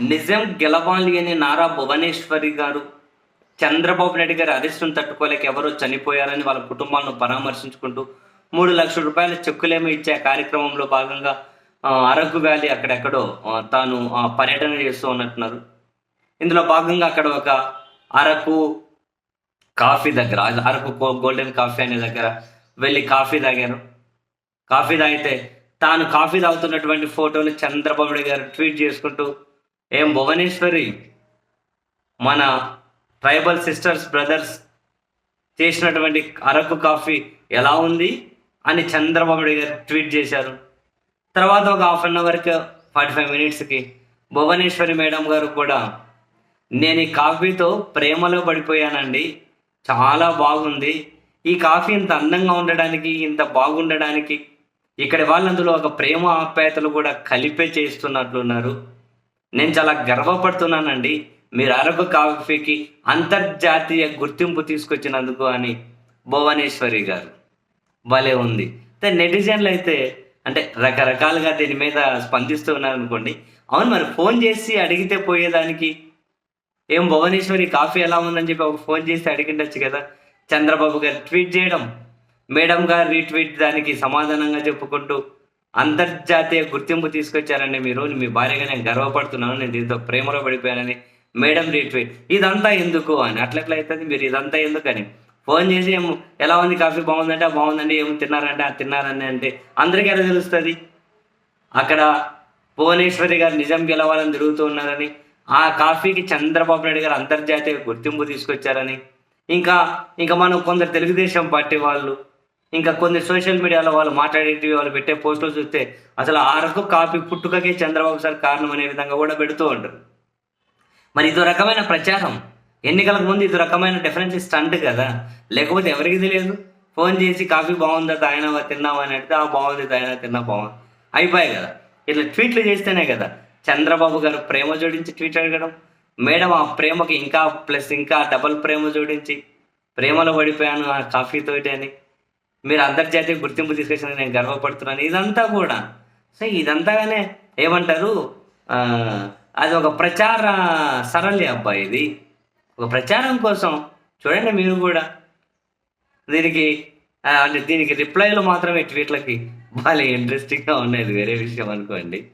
నిజం గెలవాలి అని నారా భువనేశ్వరి గారు చంద్రబాబు నాయుడు గారి అరెస్టును తట్టుకోలేక ఎవరో చనిపోయారని వాళ్ళ కుటుంబాలను పరామర్శించుకుంటూ మూడు లక్షల రూపాయల చెక్కులేమో ఇచ్చే కార్యక్రమంలో భాగంగా అరకు వ్యాలీ అక్కడెక్కడో తాను పర్యటన చేస్తూ ఉన్నట్టున్నారు. ఇందులో భాగంగా అక్కడ ఒక అరకు కాఫీ దగ్గర అరకు గోల్డెన్ కాఫీ అనే దగ్గర వెళ్ళి కాఫీ తాగారు. కాఫీ తాగితే తాను కాఫీ తాగుతున్నటువంటి ఫోటోలు చంద్రబాబు నాయుడు గారు ట్వీట్ చేసుకుంటూ ఏం భువనేశ్వరి మన ట్రైబల్ సిస్టర్స్ బ్రదర్స్ చేసినటువంటి అరకు కాఫీ ఎలా ఉంది అని చంద్రబాబు గారు ట్వీట్ చేశారు. తర్వాత ఒక హాఫ్ అన్ అవర్కి ఫార్టీ ఫైవ్ మినిట్స్కి భువనేశ్వరి మేడం గారు కూడా నేను ఈ కాఫీతో ప్రేమలో పడిపోయానండి. చాలా బాగుంది. ఈ కాఫీ ఇంత అందంగా ఉండడానికి ఇంత బాగుండడానికి ఇక్కడ వాళ్ళందులో ఒక ప్రేమ ఆప్యాయతలు కూడా కలిపే చేస్తున్నట్లున్నారు. నేను చాలా గర్వపడుతున్నానండి. మీరు అరకు కాఫీకి అంతర్జాతీయ గుర్తింపు తీసుకొచ్చినందుకు అని భువనేశ్వరి గారు. భలే ఉంది. అయితే నెటిజన్లు అయితే అంటే రకరకాలుగా దీని మీద స్పందిస్తూ ఉన్నారు అనుకోండి అవును మరి ఫోన్ చేసి అడిగితే పోయేదానికి ఏం భువనేశ్వరి కాఫీ ఎలా ఉందని చెప్పి ఒక ఫోన్ చేసి అడిగిండొచ్చు కదా. చంద్రబాబు గారు ట్వీట్ చేయడం మేడం గారు రీట్వీట్ దానికి సమాధానంగా చెప్పుకుంటూ అంతర్జాతీయ గుర్తింపు తీసుకొచ్చారండి మీరు మీ భార్యగా నేను గర్వపడుతున్నాను. నేను దీంతో ప్రేమలో పడిపోయానని మేడం రీట్వీట్. ఇదంతా ఎందుకు అని అట్లెట్లా అవుతుంది మీరు ఇదంతా ఎందుకని? ఫోన్ చేసి ఏం ఎలా ఉంది కాఫీ? బాగుందంటే బాగుందండి. ఏం తిన్నారంటే ఆ తిన్నారని అంటే అందరికీ ఎలా తెలుస్తుంది? అక్కడ భువనేశ్వరి గారు నిజం గెలవాలని తిరుగుతూ ఉన్నారని ఆ కాఫీకి చంద్రబాబు నాయుడు గారు అంతర్జాతీయ గుర్తింపు తీసుకొచ్చారని ఇంకా ఇంకా మనం కొందరు తెలుగుదేశం పార్టీ వాళ్ళు ఇంకా కొన్ని సోషల్ మీడియాలో వాళ్ళు మాట్లాడేటివి వాళ్ళు పెట్టే పోస్టులు చూస్తే అసలు అరకు కాఫీ పుట్టుకకే చంద్రబాబు సార్ కారణం అనే విధంగా కూడా పెడుతూ ఉంటారు మరి ఇదో రకమైన ప్రచారం. ఎన్నికలకు ముందు ఇది రకమైన డిఫరెన్స్ స్టంట్ కదా. లేకపోతే ఎవరికి తెలియదు? ఫోన్ చేసి కాఫీ బాగుందా తాగినావా తిన్నావా అని అడిగితే ఆ బాగుంది తాగినా తిన్నా బాగుంది. అయిపోయాయి కదా. ఇట్లా ట్వీట్లు చేస్తేనే కదా చంద్రబాబు గారు ప్రేమ జోడించి ట్వీట్ అడగడం. మేడం ఆ ప్రేమకి ఇంకా ప్లస్ ఇంకా డబల్ ప్రేమ జోడించి ప్రేమలో పడిపోయాను ఆ కాఫీతోటి అని. మీరు అంతర్జాతీయ గుర్తింపు తీసుకొచ్చిన నేను గర్వపడుతున్నాను. ఇదంతా కూడా. సో ఇదంతాగానే ఏమంటారు? అది ఒక ప్రచార సరళి అబ్బాయి ఇది. ఒక ప్రచారం కోసం చూడండి మీరు కూడా. దీనికి అంటే దీనికి రిప్లైలు మాత్రమే ట్వీట్లకి. భలే ఇంట్రెస్టింగ్గా ఉన్నాయి. వేరే విషయం అనుకోండి.